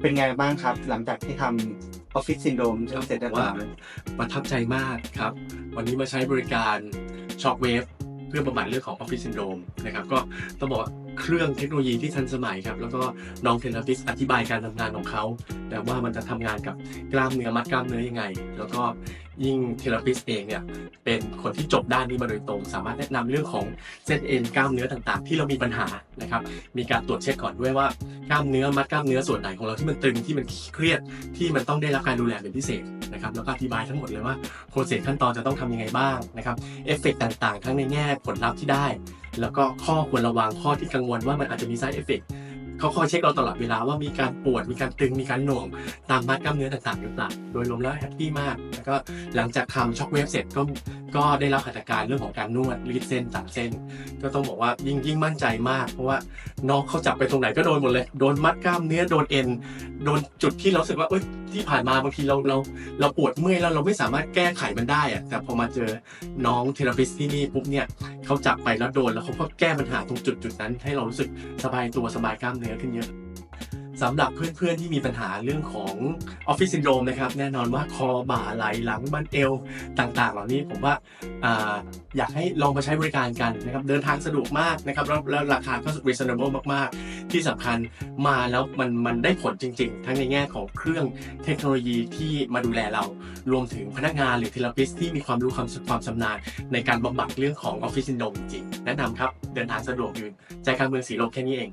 เป็นไงบ้างครับ หลังจากที่ทำออฟฟิศซินโดมเสร็จเรียบร้อยประทับใจมากครับ วันนี้มาใช้บริการช็อคเวฟเพื่อบำบัดเรื่องของออฟฟิศซินโดรมนะครับ ก็ต้องบอกว่า เครื่องเทคโนโลยีที่ทันสมัยครับ แล้วก็น้องเทเลปิสอธิบายการทำงานของเขาแต่ว่ามันจะทำงานกับกล้ามเนื้อมัดกล้ามเนื้อยังไง แล้วก็ยิ่งเทเลปิสเองเนี่ยเป็นคนที่จบด้านนี้มาโดยตรง สามารถแนะนำเรื่องของเส้นเอ็นกล้ามเนื้อต่างๆ ที่เรามีปัญหานะครับมีการตรวจเช็คก่อนด้วยว่ากล้ามเนื้อมัดกล้ามเนื้อส่วนไหนของเราที่มันตึงที่มันเครียดที่มันต้องได้รับการดูแลเป็นพิเศษนะครับแล้วก็อธิบายทั้งหมดเลยว่าโปรเซสขั้นตอนจะต้องทำยังไงบ้างนะครับเอฟเฟกต่างๆ ทั้งในแง่ผลลัพธ์ที่ได้ แล้วก็ข้อควรระวังข้อที่กังวลว่ามันอาจจะมี side effect เขาคอยเช็คเราตลอดเวลาว่ามีการปวด มีการตึง มีการหน่วง ตามมัดกล้ามเนื้อต่างๆหรือเปล่า โดยรวมแล้วแฮปปี้มาก แล้วก็หลังจากทำช็อคเวฟเสร็จก็ ก็ได้รับหัตถการเรื่องของการนวดรีดเส้นตัดเส้น ก็ต้องบอกว่ายิ่งยิ่งมั่นใจมาก เพราะว่าน้องเขาจับไปตรงไหนก็โดนหมดเลยโดนมัดกล้ามเนื้อโดนเอ็นโดนจุดที่เราสึกว่าเอ้ยที่ผ่านมาบางทีเราเราเราปวดเมื่อยแล้วเราไม่สามารถแก้ไขมันได้อะแต่พอมาเจอน้องเทเลปิสที่นี่ปุ๊บเนี่ยเขาจับไปแล้วโดนแล้วเขาก็แก้ปัญหาตรงจุดจุดนั้น ให้เรารู้สึกสบายตัวสบายกล้ามเนื้อขึ้นเยอะ สำหรับเพื่อนๆที่มีปัญหาเรื่องของออฟฟิศซินโดรมนะครับ แน่นอนว่าคอบ่าไหลหลังบันเอวต่างๆ เหล่านี้ผมว่าอาอยากให้ลองมาใช้บริการกันนะครับ เดินทางสะดวกมากนะครับ แล้วแล้วราคาก็ reasonable มากๆ ที่สำคัญมาแล้วมันมันได้ผลจริงๆ ทั้งในแง่ของเครื่องเทคโนโลยีที่มาดูแลเรา รวมถึงพนักงานหรือเทเลปิสที่มีความรู้ความความชำนาญ ในการบำบัดเรื่องของออฟฟิศซินโดรมจริงๆแนะนำครับ เดินทางสะดวกอยู่ใจกลางเมืองสีลมแค่นี้เอง